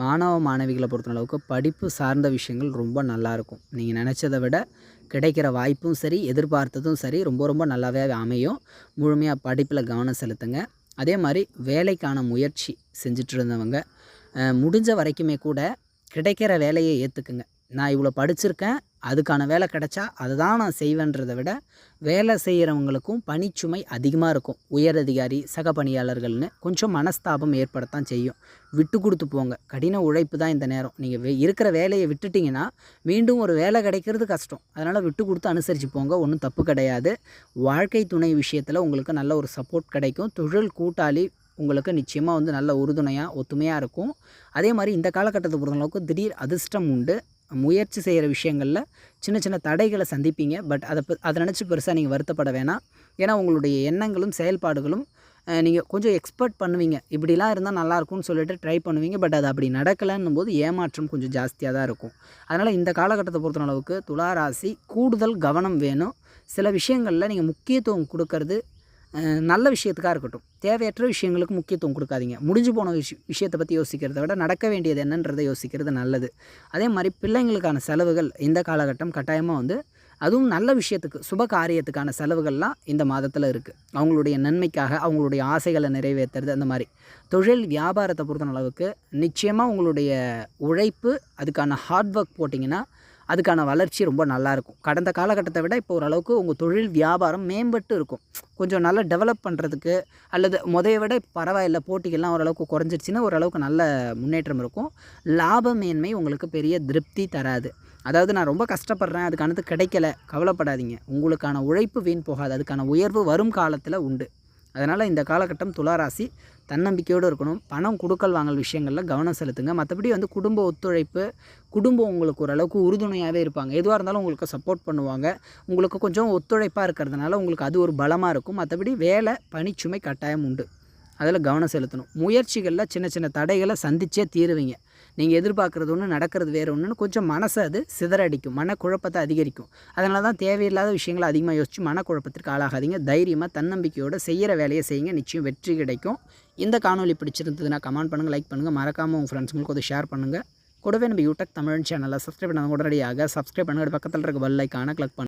மாணவ மாணவிகளை பொறுத்த அளவுக்கு படிப்பு சார்ந்த விஷயங்கள் ரொம்ப நல்லாயிருக்கும். நீங்கள் நினச்சதை விட கிடைக்கிற வாய்ப்பும் சரி எதிர்பார்த்ததும் சரி ரொம்ப ரொம்ப நல்லாவே அமையும். முழுமையாக படிப்பில் கவனம் செலுத்துங்க. அதே மாதிரி வேலைக்கான முயற்சி செஞ்சுட்டு இருந்தவங்க முடிஞ்ச வரைக்குமே கூட கிடைக்கிற வேலையை ஏற்றுக்குங்க நான் இவ்வளோ படிச்சிருக்கேன் அதுக்கான வேலை கிடைச்சா அதை தான் நான் செய்வேன்றதை விட வேலை செய்கிறவங்களுக்கும் பணிச்சுமை அதிகமாக இருக்கும். உயர் அதிகாரி சக பணியாளர்கள்னு கொஞ்சம் மனஸ்தாபம் ஏற்படத்தான் செய்யும். விட்டு கொடுத்து போங்க. கடின உழைப்பு தான் இந்த நேரம். நீங்கள் இருக்கிற வேலையை விட்டுட்டிங்கன்னா மீண்டும் ஒரு வேலை கிடைக்கிறது கஷ்டம். அதனால் விட்டு கொடுத்து அனுசரித்து போங்க. ஒன்றும் தப்பு கிடையாது. வாழ்க்கை துணை விஷயத்தில் உங்களுக்கு நல்ல ஒரு சப்போர்ட் கிடைக்கும். தொழில் கூட்டாளி உங்களுக்கு நிச்சயமாக வந்து நல்ல உறுதுணையாக ஒத்துமையாக இருக்கும். அதே மாதிரி இந்த காலகட்டத்தை பொறுத்தளவுக்கு திடீர் அதிர்ஷ்டம் உண்டு. முயற்சி செய்கிற விஷயங்களில் சின்ன சின்ன தடைகளை சந்திப்பீங்க. பட் அதை அதை நினச்சி பெருசாக நீங்கள் வருத்தப்பட வேணாம். ஏன்னா உங்களுடைய எண்ணங்களும் செயல்பாடுகளும் நீங்கள் கொஞ்சம் எக்ஸ்பர்ட் பண்ணுவீங்க. இப்படிலாம் இருந்தால் நல்லாயிருக்கும்னு சொல்லிட்டு ட்ரை பண்ணுவீங்க. பட் அது அப்படி நடக்கலைன்னும் போது ஏமாற்றம் கொஞ்சம் ஜாஸ்தியாக தான் இருக்கும். அதனால் இந்த காலகட்டத்தை பொறுத்த அளவுக்கு துளாராசி கூடுதல் கவனம் வேணும். சில விஷயங்களில் நீங்கள் முக்கியத்துவம் கொடுக்கறது நல்ல விஷயத்துக்காக இருக்கட்டும். தேவையற்ற விஷயங்களுக்கு முக்கியத்துவம் கொடுக்காதீங்க. முடிஞ்சு போன விஷ விஷயத்தை பற்றி யோசிக்கிறத விட நடக்க வேண்டியது என்னன்றதை யோசிக்கிறது நல்லது. அதே மாதிரி பிள்ளைங்களுக்கான செலவுகள் இந்த காலகட்டம் கட்டாயமாக வந்து அதுவும் நல்ல விஷயத்துக்கு சுப காரியத்துக்கான செலவுகள்லாம் இந்த மாதத்தில் இருக்குது அவங்களுடைய நன்மைக்காக அவங்களுடைய ஆசைகளை நிறைவேற்றுறது அந்த மாதிரி. தொழில் வியாபாரத்தை பொறுத்த அளவுக்கு நிச்சயமாக உங்களுடைய உழைப்பு அதுக்கான ஹார்ட் ஒர்க் போட்டிங்கன்னா அதுக்கான வளர்ச்சி ரொம்ப நல்லாயிருக்கும். கடந்த காலகட்டத்தை விட இப்போ ஓரளவுக்கு உங்கள் தொழில் வியாபாரம் மேம்பட்டு இருக்கும். கொஞ்சம் நல்லா டெவலப் பண்ணுறதுக்கு அல்லது முதைய விட இப்ப பரவாயில்ல போட்டிகள்லாம் ஓரளவுக்கு குறைஞ்சிருச்சுன்னா ஓரளவுக்கு நல்ல முன்னேற்றம் இருக்கும். லாப மேன்மை உங்களுக்கு பெரிய திருப்தி தராது. அதாவது நான் ரொம்ப கஷ்டப்படுறேன் அதுக்கானது கிடைக்கல கவலைப்படாதீங்க. உங்களுக்கான உழைப்பு வீண் போகாது அதுக்கான உயர்வு வரும் காலத்தில் உண்டு. அதனால் இந்த காலகட்டம் துளாராசி தன்னம்பிக்கையோடு இருக்கணும். பணம் கொடுக்கல் வாங்கல் விஷயங்களில் கவனம் செலுத்துங்க. மற்றபடி வந்து குடும்ப ஒத்துழைப்பு குடும்பம் உங்களுக்கு ஓரளவுக்கு உறுதுணையாகவே இருப்பாங்க. எதுவாக இருந்தாலும் உங்களுக்கு சப்போர்ட் பண்ணுவாங்க. உங்களுக்கு கொஞ்சம் ஒத்துழைப்பாக இருக்கிறதுனால உங்களுக்கு அது ஒரு பலமாக இருக்கும். மற்றபடி வேலை பணிச்சுமை கட்டாயம் உண்டு. அதில் கவனம் செலுத்தணும். முயற்சிகளில் சின்ன சின்ன தடைகளை சந்தித்தே தீருவீங்க. நீங்கள் எதிர்பார்க்குறது ஒன்று நடக்கிறது வேறு ஒன்றுன்னு கொஞ்சம் மனசை அது சிதறடிக்கும். மனக்குழப்பத்தை அதிகரிக்கும். அதனால தான் தேவையில்லாத விஷயங்களை அதிகமாக யோசித்து மனக்குழப்பத்திற்கு ஆளாகாதீங்க. தைரியமாக தன்னம்பிக்கையோடு செய்கிற வேலையை செய்யுங்க. நிச்சயம் வெற்றி கிடைக்கும். இந்த காணொளி பிடிச்சிருந்ததுன்னா கமெண்ட் பண்ணுங்கள் லைக் பண்ணுங்கள் மறக்காமல் உங்கள் ஃப்ரெண்ட்ஸுங்களுக்கு அதை ஷேர் பண்ணுங்கள் கூடவே நம்ம யூடியூப் தமிழ் சேனலில் சப்ஸ்கிரைப் பண்ணாத உடனடியாக சப்ஸ்கிரைப் பண்ணுங்கள் பக்கத்தில் இருக்க பெல் ஐக்கானை கிளிக் பண்ணுங்கள்